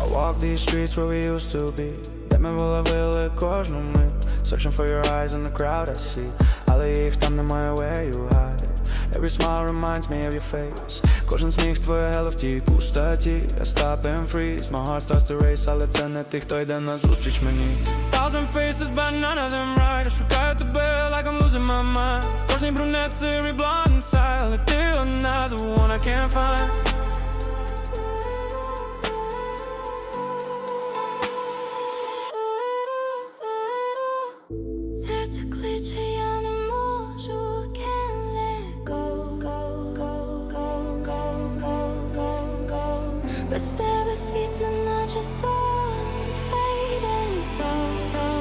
I walk these streets where we used to be Де ми виловили кожну мить Searching for your eyes in the crowd I see Але їх там немає where you hide Every smile reminds me of your face Кожен сміх твоє гело в тій пустоті I stop and freeze My heart starts to race Але це не ти, хто йде назустріч мені Thousand faces, but none of them right Я шукаю тебе, like I'm losing my mind В кожній брюнет сирий blonde inside Але ти одна, the one I can't find Серце кличе, Без тебе світ не наче сон, and slow.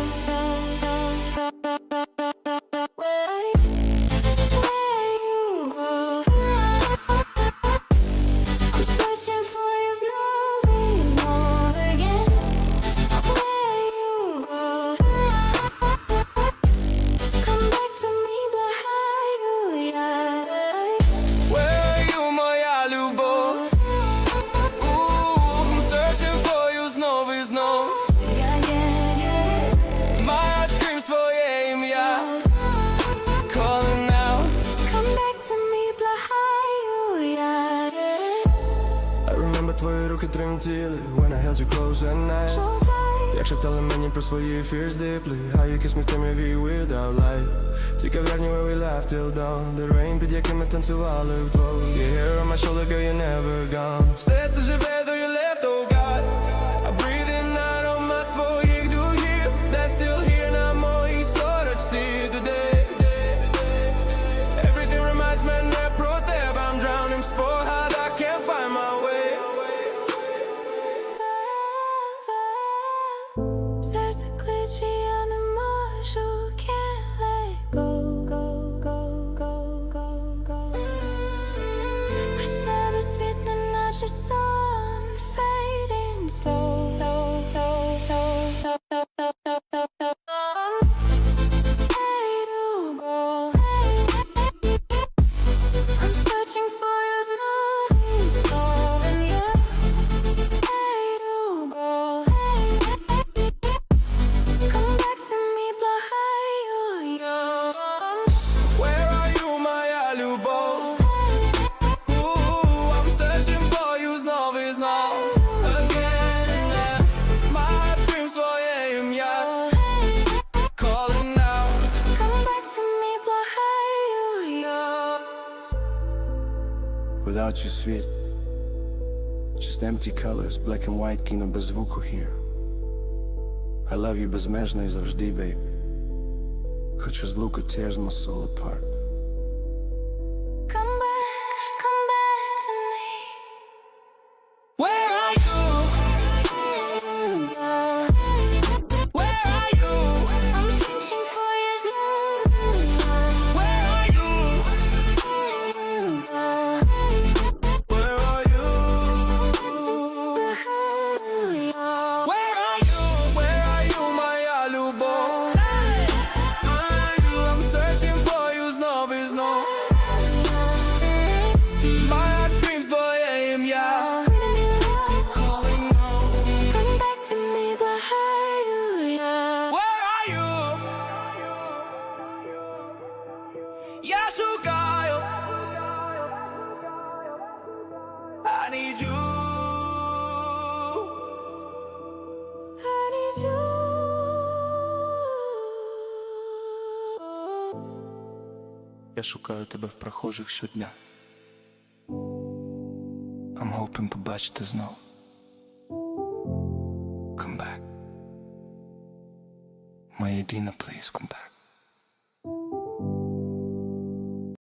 твої руки тремтіли When I held you close at night So tight, Як шептали мені про свої fears deeply How you kiss me в темряві without light Тільки в ярні where we laughed till dawn The rain, під яким ми танцювали вдвох You're here on my shoulder, girl, you're never gone Все це живе, Without you, sweet Just empty colors, black and white, кіно без звуку here I love you безмежно і завжди, babe Хоч злука tears my soul apart Я шукаю тебе в прохожих щодня. I'm hoping побачити знов. Come back. Моя єдина, please, come back.